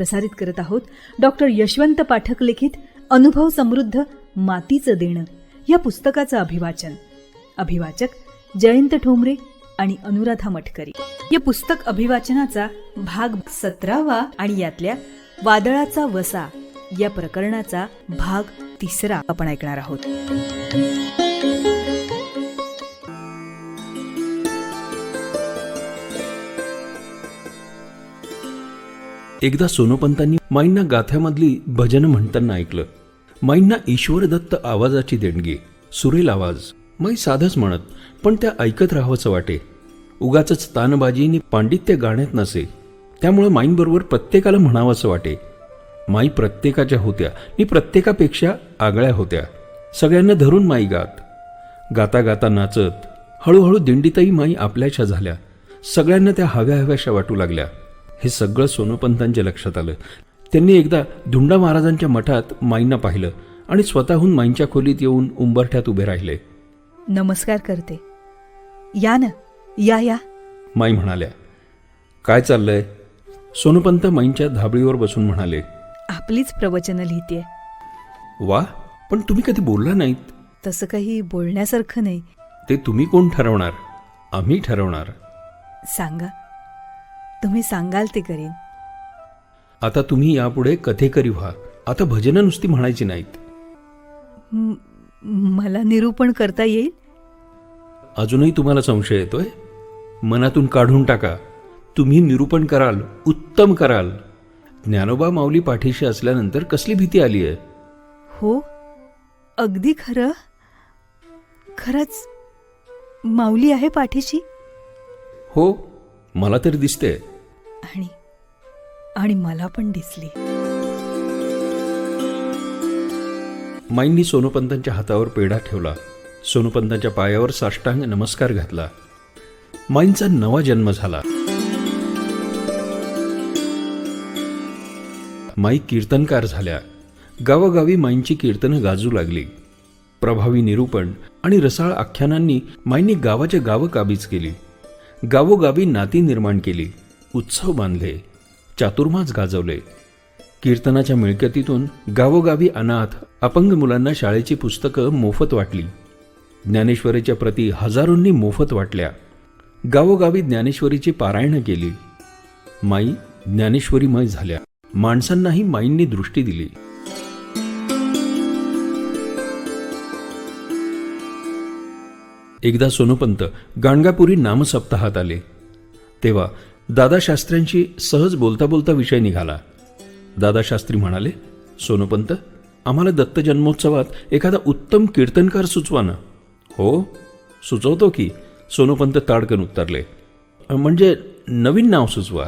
प्रसारित करत आहोत. डॉक्टर यशवंत पाठक लिखित अनुभव समृद्ध मातीचं देणं या पुस्तकाचं अभिवाचन. अभिवाचक जयंत ठोंबरे आणि अनुराधा मटकरी. या पुस्तक अभिवाचनाचा भाग सतरावा आणि यातल्या वादळाचा वसा या प्रकरणाचा भाग तिसरा आपण ऐकणार आहोत. एकदा सोनोपंतांनी माईंना गाथ्यामधली भजन म्हणताना ऐकलं. माईंना ईश्वरदत्त आवाजाची देणगी सुरेल आवाज. माई साधच म्हणत पण त्या ऐकत राहावंचं वाटे. उगाच तानबाजीने पांडित्य गाण्यात नसे. त्यामुळं माईंबरोबर प्रत्येकाला म्हणावंसं वाटे. माई प्रत्येकाच्या होत्या नि प्रत्येकापेक्षा आगळ्या होत्या. सगळ्यांना धरून माई गात. गाता गाता नाचत हळूहळू दिंडीतही माई आपल्याच्या झाल्या. सगळ्यांना त्या हव्या हव्याशा वाटू लागल्या. हे सगळं सोनोपंतांच्या लक्षात आलं. त्यांनी एकदा धुंडा महाराजांच्या मठात माईंना पाहिलं आणि स्वतःहून माईंच्या खोलीत येऊन उंबरठ्यात उभे राहिले. नमस्कार करते. या ना या या. माई म्हणाल्या काय चाललंय? सोनोपंत माईंच्या धाबळीवर बसून म्हणाले आपलीच प्रवचनं लिहितेय. वा पण तुम्ही कधी बोलला नाहीत? तसं काही बोलण्यासारखं नाही. ते तुम्ही कोण ठरवणार? आम्ही ठरवणार. सांगा. तुम्ही सांगाल ते करीन. आता तुम्ही यापुढे कथेकरी व्हा. आता भजनं नुसती म्हणायची नाहीत. म- मला निरूपण करता येईल? अजूनही तुम्हाला संशय येतोय? मनातून काढून टाका. तुम्ही निरूपण कराल उत्तम कराल. ज्ञानोबा माऊली पाठीशी असल्यानंतर कसली भीती आली आहे? हो अगदी खरं. खरंच माऊली आहे पाठीशी? हो मला तर दिसते आणि आणि मला पण दिसली. माईंनी सोनोपंतांच्या हातावर पेढा ठेवला. सोनोपंतांच्या पायावर साष्टांग नमस्कार घातला. माईंचा नवा जन्म झाला. माई कीर्तनकार झाल्या. गावोगावी माईंची कीर्तनं गाजू लागली. प्रभावी निरूपण आणि रसाळ आख्यानांनी माईंनी गावाच्या गावं काबीज केली. गावोगावी नाती निर्माण केली. उत्सव बांधले चातुर्मास गाजवले. कीर्तनाच्या मिळकतीतून गावोगावी अनाथ अपंग मुलांना शाळेची पुस्तकं मोफत वाटली. ज्ञानेश्वरीच्या प्रती हजारोंनी मोफत वाटल्या. गावोगावी ज्ञानेश्वरीची पारायणं केली. माई ज्ञानेश्वरीमय झाल्या. माणसांनाही माईंनी दृष्टी दिली. एकदा सोनोपंत गाणगापुरी नामसप्ताहात आले. तेव्हा दादाशास्त्र्यांशी सहज बोलता बोलता विषय निघाला. दादाशास्त्री म्हणाले सोनोपंत आम्हाला दत्त जन्मोत्सवात एखादा उत्तम कीर्तनकार सुचवा ना. हो सुचवतो की सोनोपंत ताडकन उत्तरले. म्हणजे नवीन नाव सुचवा.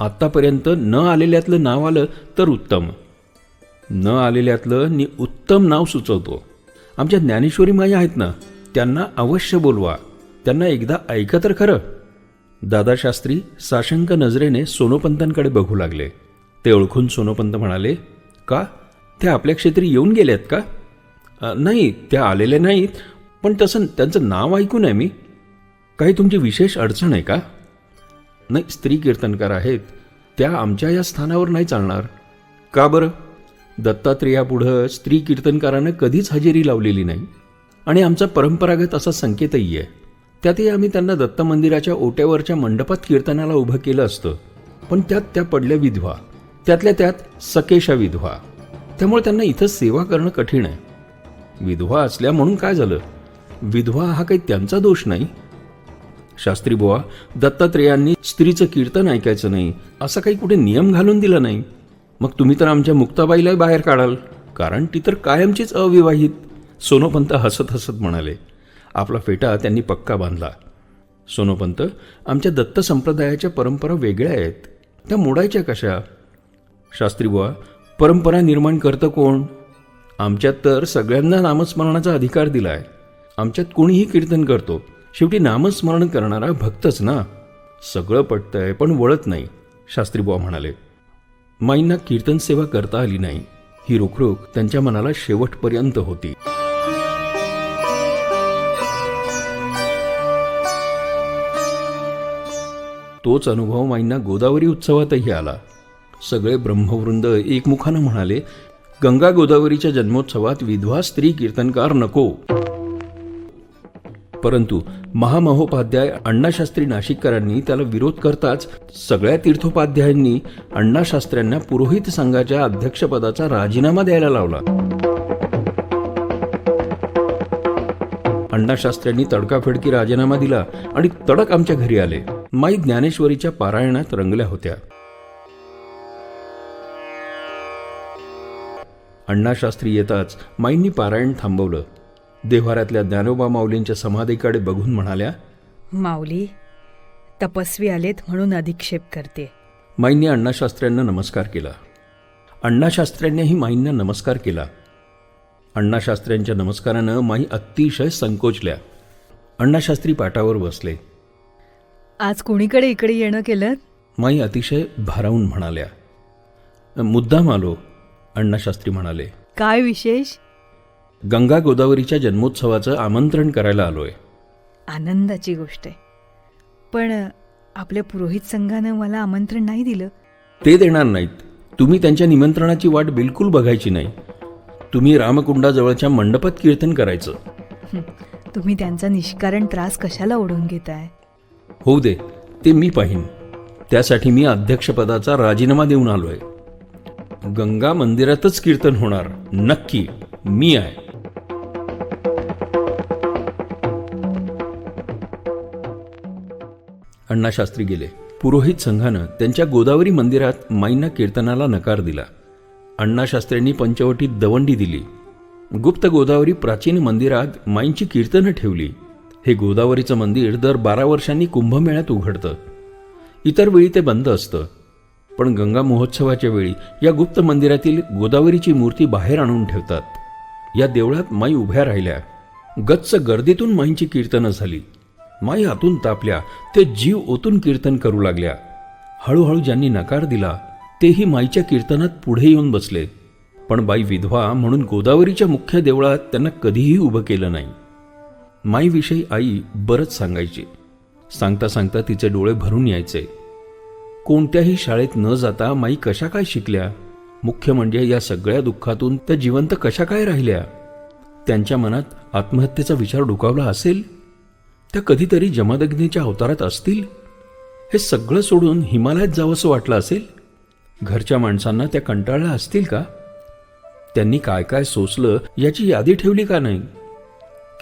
आत्तापर्यंत न आलेल्यातलं नाव आलं तर उत्तम. न आलेल्यातलं नि उत्तम नाव सुचवतो. आमच्या ज्ञानेश्वरी माया आहेत ना त्यांना अवश्य बोलवा. त्यांना एकदा ऐका तर खरं. दादाशास्त्री साशंक नजरेने सोनोपंतांकडे बघू लागले. ते ओळखून सोनोपंत म्हणाले का? ते आपल्या क्षेत्री येऊन गेलेत का? नाही त्या आलेल्या नाहीत पण तसं त्यांचं नाव ऐकून आहे मी. काही तुमची विशेष अडचण आहे का? नाही स्त्री कीर्तनकार आहेत. त्या आमच्या या स्थानावर नाही चालणार. का बरं? दत्तात्रेयापुढं स्त्री कीर्तनकारानं कधीच हजेरी लावलेली नाही. आणि आमचा परंपरागत असा संकेतही आहे. त्यातही आम्ही त्यांना दत्त मंदिराच्या ओट्यावरच्या मंडपात कीर्तनाला उभं केलं असतं. पण त्यात त्या पडल्या विधवा. त्यातल्या त्यात सकेशा विधवा. त्यामुळे त्यांना इथं सेवा करणं कठीण आहे. विधवा असल्या म्हणून काय झालं? विधवा हा काही त्यांचा दोष नाही. शास्त्री बुवा दत्तात्रेयांनी स्त्रीचं कीर्तन ऐकायचं नाही. असा काही कुठे नियम घालून दिला नाही. मग तुम्ही तर आमच्या मुक्ताबाईलाही बाहेर काढाल. कारण ती तर कायमचीच अविवाहित. सोनोपंत हसत हसत म्हणाले. आपला फेटा त्यांनी पक्का बांधला. सोनोपंत आमच्या दत्त संप्रदायाच्या परंपरा वेगळ्या आहेत. त्या मोडायच्या कशा? शास्त्रीबुवा परंपरा निर्माण करतं कोण? आमच्यात तर सगळ्यांना नामस्मरणाचा अधिकार दिला आहे आमच्यात कोणीही कीर्तन करतो. शेवटी नामस्मरण करणारा भक्तच ना? सगळं पटतंय पण वळत नाही शास्त्रीबुवा म्हणाले. माईंना कीर्तन सेवा करता आली नाही. ही रोखरोख त्यांच्या मनाला शेवटपर्यंत होती. तोच अनुभव माईंना गोदावरी उत्सवातही आला. सगळे ब्रह्मवृंद एकमुखानं म्हणाले गंगा गोदावरीच्या जन्मोत्सवात विधवा स्त्री कीर्तनकार नको. परंतु महामहोपाध्याय अण्णाशास्त्री नाशिककरांनी त्याला विरोध करताच सगळ्या तीर्थोपाध्यायांनी अण्णाशास्त्र्यांना पुरोहित संघाच्या अध्यक्षपदाचा राजीनामा द्यायला लावला. अण्णाशास्त्र्यांनी तडकाफडकी राजीनामा दिला आणि तडक आमच्या घरी आले. माई ज्ञानेश्वरीच्या पारायणात रंगल्या होत्या. अण्णाशास्त्री येताच माईंनी पारायण थांबवलं. देव्हाऱ्यातल्या ज्ञानोबा माऊलींच्या समाधीकडे बघून म्हणाल्या माऊली तपस्वी आलेत म्हणून अधिक्षेप करते. माईंनी अण्णाशास्त्र्यांना नमस्कार केला. अण्णाशास्त्र्यांनीही माईंना नमस्कार केला. अण्णाशास्त्र्यांच्या नमस्कारानं माई अतिशय संकोचल्या. अण्णाशास्त्री पाटावर बसले. आज कोणीकडे इकडे येणं केलं? माई अतिशय भारावून म्हणाल्या. मुद्दाम आलो अण्णाशास्त्री म्हणाले. काय विशेष? गंगा गोदावरीच्या जन्मोत्सवाचं आमंत्रण करायला आलोय. आनंदाची गोष्ट आहे. पण आपल्या पुरोहित संघानं मला आमंत्रण नाही दिलं. ते देणार नाहीत. तुम्ही त्यांच्या निमंत्रणाची वाट बिलकुल बघायची नाही. तुम्ही रामकुंडाजवळच्या मंडपात कीर्तन करायचं. तुम्ही त्यांचा निष्कारण त्रास कशाला ओढून घेताय? होऊ दे ते मी पाहीन. त्यासाठी मी अध्यक्षपदाचा राजीनामा देऊन आलोय. गंगा मंदिरातच कीर्तन होणार. नक्की मी आहे. अण्णाशास्त्री गेले. पुरोहित संघानं त्यांच्या गोदावरी मंदिरात माईंना कीर्तनाला नकार दिला. अण्णाशास्त्रींनी पंचवटीत दवंडी दिली. गुप्त गोदावरी प्राचीन मंदिरात माईंची कीर्तनं ठेवली. हे गोदावरीचं मंदिर दर बारा वर्षांनी कुंभमेळ्यात उघडतं. इतर वेळी ते बंद असतं. पण गंगा महोत्सवाच्या वेळी या गुप्त मंदिरातील गोदावरीची मूर्ती बाहेर आणून ठेवतात. या देवळात माई उभ्या राहिल्या. गच्च गर्दीतून माईंची कीर्तनं झाली. माई आतून तापल्या. ते जीव ओतून कीर्तन करू लागल्या. हळूहळू ज्यांनी नकार दिला तेही माईच्या कीर्तनात पुढे येऊन बसले. पण बाई विधवा म्हणून गोदावरीच्या मुख्य देवळात त्यांना कधीही उभं केलं नाही. माईविषयी आई बरंच सांगायची. सांगता सांगता तिचे डोळे भरून यायचे. कोणत्याही शाळेत न जाता माई कशा काय शिकल्या? मुख्य म्हणजे या सगळ्या दुःखातून त्या जिवंत कशा काय राहिल्या? त्यांच्या मनात आत्महत्येचा विचार डोकावला असेल? त्या कधीतरी जमादग्नीच्या अवतारात असतील? हे सगळं सोडून हिमालयात जावंसं वाटलं असेल? घरच्या माणसांना त्या कंटाळल्या असतील का? त्यांनी काय काय सोसलं याची यादी ठेवली का नाही?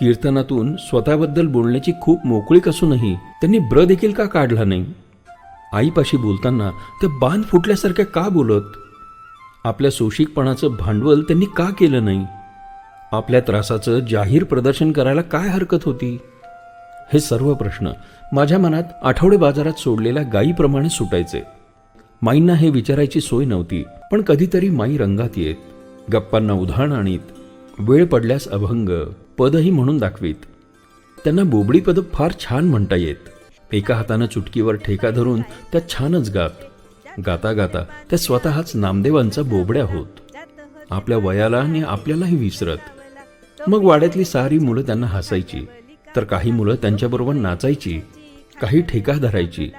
कीर्तनातून स्वतःबद्दल बोलण्याची खूप मोकळीक असूनही त्यांनी ब्र देखील का काढला नाही? आईपाशी बोलताना ते बांध फुटल्यासारख्या का बोलत? आपल्या सोशिकपणाचं भांडवल त्यांनी का केलं नाही? आपल्या त्रासाचं जाहीर प्रदर्शन करायला काय हरकत होती? हे सर्व प्रश्न माझ्या मनात आठवडे बाजारात सोडलेल्या गायीप्रमाणे सुटायचे. माईंना हे विचारायची सोय नव्हती पण कधीतरी माई रंगात येत गप्पांना उधाण आणीत वेळ पडल्यास अभंग पदही म्हणून दाखवीत. त्यांना बोबडी पद फार छान म्हणता येत. एका हातानं चुटकीवर ठेका धरून त्या छानच गात. गाता गाता त्या स्वतःच नामदेवांचा बोबड्या होत. आपल्या वयाला आणि आपल्यालाही विसरत. मग वाड्यातली सारी मुलं त्यांना हसायची. तर काही मुलं त्यांच्याबरोबर नाचायची. काही ठेका धरायची.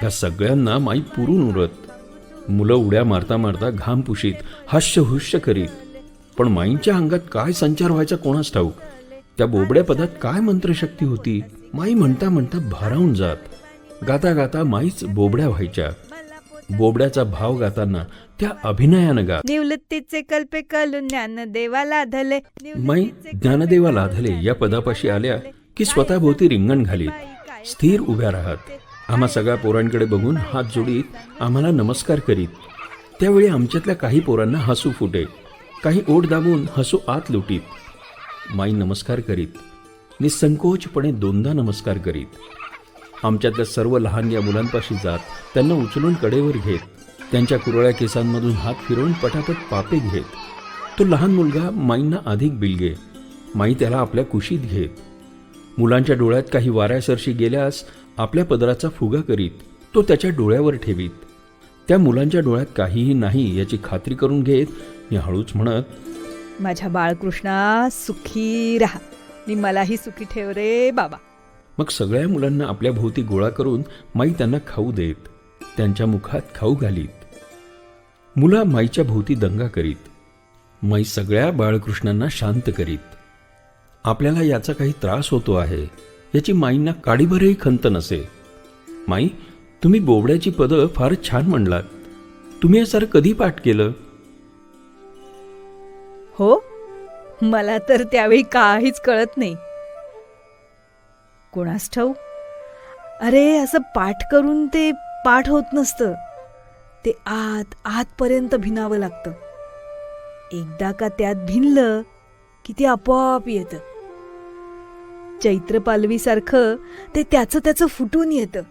त्या सगळ्यांना माई पुरून उरत. मुलं उड्या मारता मारता घाम पुशीत हास्य करीत. पण माईंच्या अंगात काय संचार व्हायचा कोणास ठाऊक? त्या बोबड्या पदात काय मंत्रशक्ती होती? माई म्हणता म्हणता भारावून जात. गाता गाता माईच बोबड्या व्हायच्या. बोबड्याचा भाव गाताना त्या अभिनयानं गात. निवृत्तीचे कल्पे कलून ज्ञान देवाला धले. माई ज्ञानदेवा लाधले या पदापाशी आल्या की स्वतःभोवती रिंगण घालीत. स्थिर उभ्या राहत. आम्हा सगळ्या पोरांकडे बघून हात जोडीत आम्हाला नमस्कार करीत. त्यावेळी आमच्यातल्या काही पोरांना हसू फुटे. काही ओढ दाबून हसू आत लुटीत. माई नमस्कार करीत. निसंकोचपणे दोनदा नमस्कार करीत. आमच्यातल्या सर्व लहान या मुलांपाशी जात त्यांना उचलून कडेवर घेत त्यांच्या कुरळ्या केसांमधून हात फिरवून पटापट पापे घेत. तो लहान मुलगा माईंना अधिक बिलगे. माई त्याला आपल्या कुशीत घेत. मुलांच्या डोळ्यात काही वाऱ्यासरशी गेल्यास आपल्या पदराचा फुगा करीत तो त्याच्या डोळ्यावर ठेवीत. त्या मुलांच्या डोळ्यात काहीही नाही याची खात्री करून घेत मी हळूच म्हणत माझ्या बाळकृष्णा सुखी राहा. आणि मलाही सुखी ठेव रे बाबा. मग सगळ्या मुलांना आपल्या भोवती गोळा करून माई त्यांना खाऊ देत त्यांच्या मुखात खाऊ घालीत. मुला माईच्या भोवती दंगा करीत माई सगळ्या बाळकृष्णांना शांत करीत. आपल्याला याचा काही त्रास होतो आहे याची माईंना काडीभरही खंत नसे. माई तुम्ही बोबड्याची पदं फारच छान म्हणलात. तुम्ही हे सारं कधी पाठ केलं? हो? मला तर त्यावेळी काहीच कळत नाही. कोणास ठाऊ अरे असं पाठ करून ते पाठ होत नसतं. ते आत आतपर्यंत भिनावं लागतं. एकदा का त्यात भिनलं की ते आपोआप येतं. चैत्र पालवीसारखं ते त्याचं त्याचं फुटून येतं.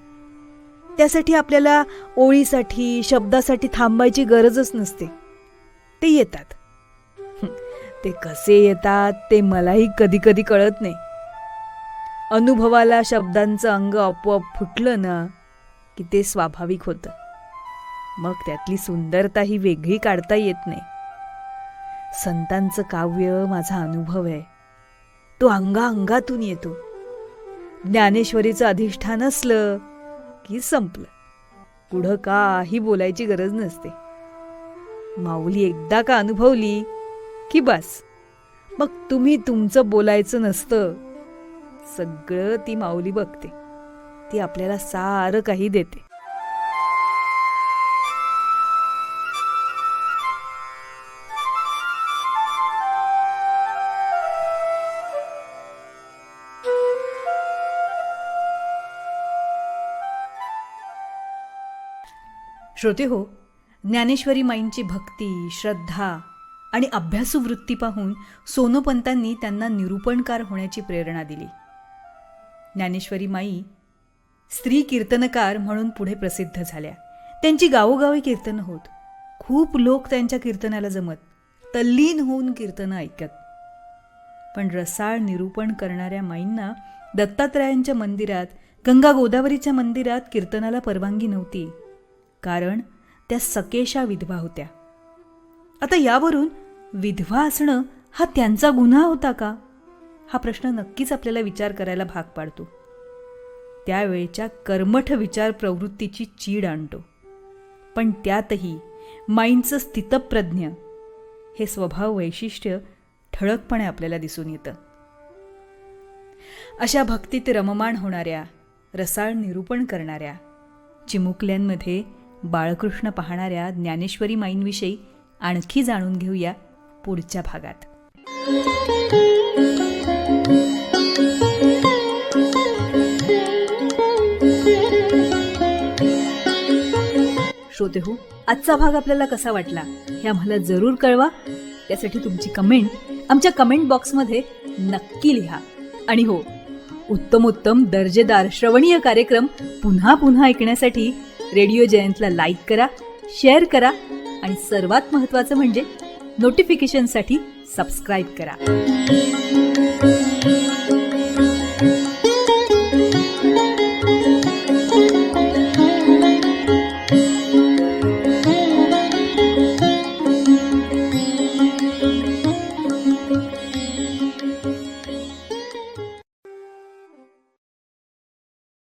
त्यासाठी आपल्याला ओळीसाठी शब्दासाठी थांबायची गरजच नसते. ते येतात. ते कसे येतात ते मलाही कधी कधी कळत नाही. अनुभवाला शब्दांचं अंग आपोआप फुटलं ना की ते स्वाभाविक होतं. मग त्यातली सुंदरता ही वेगळी काढता येत नाही. संतांचं काव्य माझा अनुभव आहे. तो अंगा अंगातून येतो. ज्ञानेश्वरीचं अधिष्ठान असलं की संपलं. पुढं काही बोलायची गरज नसते. माऊली एकदा का अनुभवली की बस. मग तुम्ही तुमचं बोलायचं नसतं. सगळं ती माऊली बघते. ती आपल्याला सारं काही देते. श्रोते हो ज्ञानेश्वरी माईंची भक्ती श्रद्धा आणि अभ्यासू वृत्ती पाहून सोनोपंतांनी त्यांना निरूपणकार होण्याची प्रेरणा दिली. ज्ञानेश्वरी माई स्त्री कीर्तनकार म्हणून पुढे प्रसिद्ध झाल्या. त्यांची गावोगावी कीर्तनं होत. खूप लोक त्यांच्या कीर्तनाला जमत. तल्लीन होऊन कीर्तनं ऐकत. पण रसाळ निरूपण करणाऱ्या माईंना दत्तात्रयांच्या मंदिरात गंगा गोदावरीच्या मंदिरात कीर्तनाला परवानगी नव्हती. कारण त्या सकेशा विधवा होत्या. आता यावरून विधवा असणं हा त्यांचा गुन्हा होता का? हा प्रश्न नक्कीच आपल्याला विचार करायला भाग पाडतो. त्यावेळच्या कर्मठ विचार प्रवृत्तीची चीड आणतो. पण त्यातही माईंचं स्थितप्रज्ञ हे स्वभाव वैशिष्ट्य ठळकपणे आपल्याला दिसून येतं. अशा भक्तीत रममाण होणाऱ्या रसाळ निरूपण करणाऱ्या चिमुकल्यांमध्ये बाळकृष्ण पाहणाऱ्या ज्ञानेश्वरी माईंविषयी आणखी जाणून घेऊया पुढच्या भागात. श्रोते हो आजचा भाग आपल्याला कसा वाटला हे आम्हाला जरूर कळवा. त्यासाठी तुमची कमेंट आमच्या कमेंट बॉक्समध्ये नक्की लिहा. आणि हो उत्तम उत्तम दर्जेदार श्रवणीय कार्यक्रम पुन्हा पुन्हा ऐकण्यासाठी रेडिओ जयंतला लाईक करा शेअर करा आणि सर्वात महत्त्वाचं म्हणजे नोटिफिकेशनसाठी सबस्क्राईब करा.